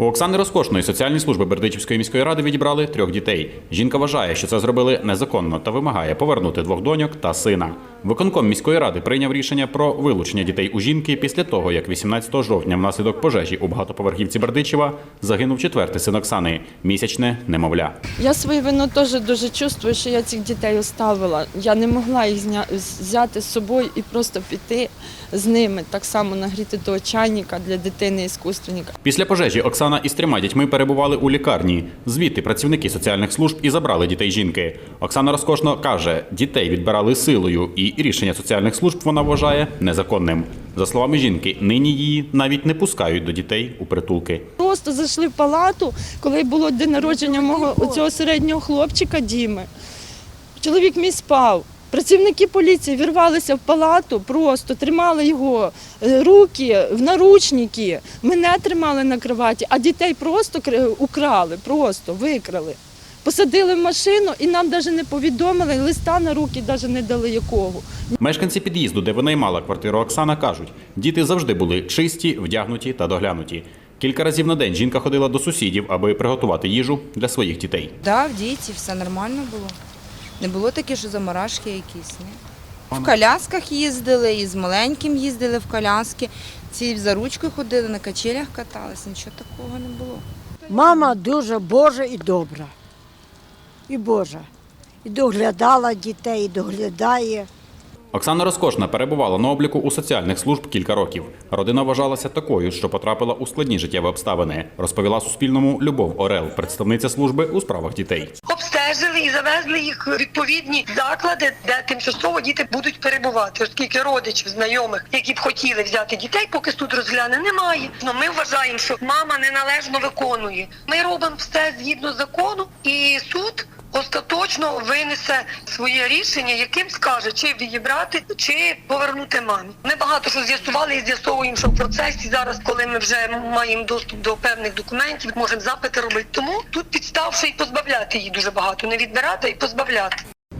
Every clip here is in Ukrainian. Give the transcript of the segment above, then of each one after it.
У Оксани Розкошної соціальні служби Бердичівської міської ради відібрали трьох дітей. Жінка вважає, що це зробили незаконно та вимагає повернути двох доньок та сина. Виконком міської ради прийняв рішення про вилучення дітей у жінки після того, як 18 жовтня внаслідок пожежі у багатоповерхівці Бердичева загинув четвертий син Оксани місячне немовля. Я свою вину теж дуже чувствую, що я цих дітей оставила. Я не могла їх взяти з собою і просто піти з ними, так само нагріти до чайника для дитини іскусственника. Після пожежі Оксана із трьома дітьми перебували у лікарні. Звідти працівники соціальних служб і забрали дітей жінки. Оксана Розкошно каже, дітей відбирали силою, і рішення соціальних служб вона вважає незаконним. За словами жінки, нині її навіть не пускають до дітей у притулки. Просто зайшли в палату, коли було день народження мого цього середнього хлопчика Діми. Чоловік мій спав. Працівники поліції вірвалися в палату, просто тримали його е, руки в наручники. Мене тримали на кроваті, а дітей просто кр- украли, просто викрали. Посадили в машину і нам навіть не повідомили, листа на руки навіть не дали якого. Мешканці під'їзду, де винаймала квартиру Оксана, кажуть, діти завжди були чисті, вдягнуті та доглянуті. Кілька разів на день жінка ходила до сусідів, аби приготувати їжу для своїх дітей. Да, в діті все нормально було. Не було таке, що заморашки якісь. Ні. В колясках їздили, і з маленьким їздили в коляски. Ці за ручкою ходили, на качелях катались, нічого такого не було. Мама дуже Божа і добра. І Божа. І доглядала дітей, і доглядає. Оксана Розкошна перебувала на обліку у соціальних служб кілька років. Родина вважалася такою, що потрапила у складні життєві обставини, розповіла Суспільному Любов Орел, представниця служби у справах дітей. обстежили і завезли їх у відповідні заклади, де тимчасово діти будуть перебувати, оскільки родичів, знайомих, які б хотіли взяти дітей, поки суд розгляне, немає. Ну ми вважаємо, що мама неналежно виконує. Ми робимо все згідно закону, і суд. Остаточно винесе своє рішення, яким скаже, чи відібрати, чи повернути мамі. Ми багато що з'ясували і з'ясовуємо, що в процесі зараз, коли ми вже маємо доступ до певних документів, можемо запити робити. Тому тут підстав ще й позбавляти її дуже багато, не відбирати і позбавляти.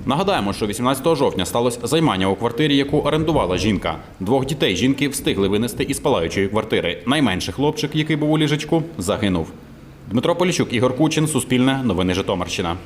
Нагадаємо, що 18 жовтня сталося займання у квартирі, яку орендувала жінка. Двох дітей жінки встигли винести із палаючої квартири. Найменший хлопчик, який був у ліжечку, загинув. Дмитро Поліщук, Ігор Кучин, Суспільне, Новини Житомирщина.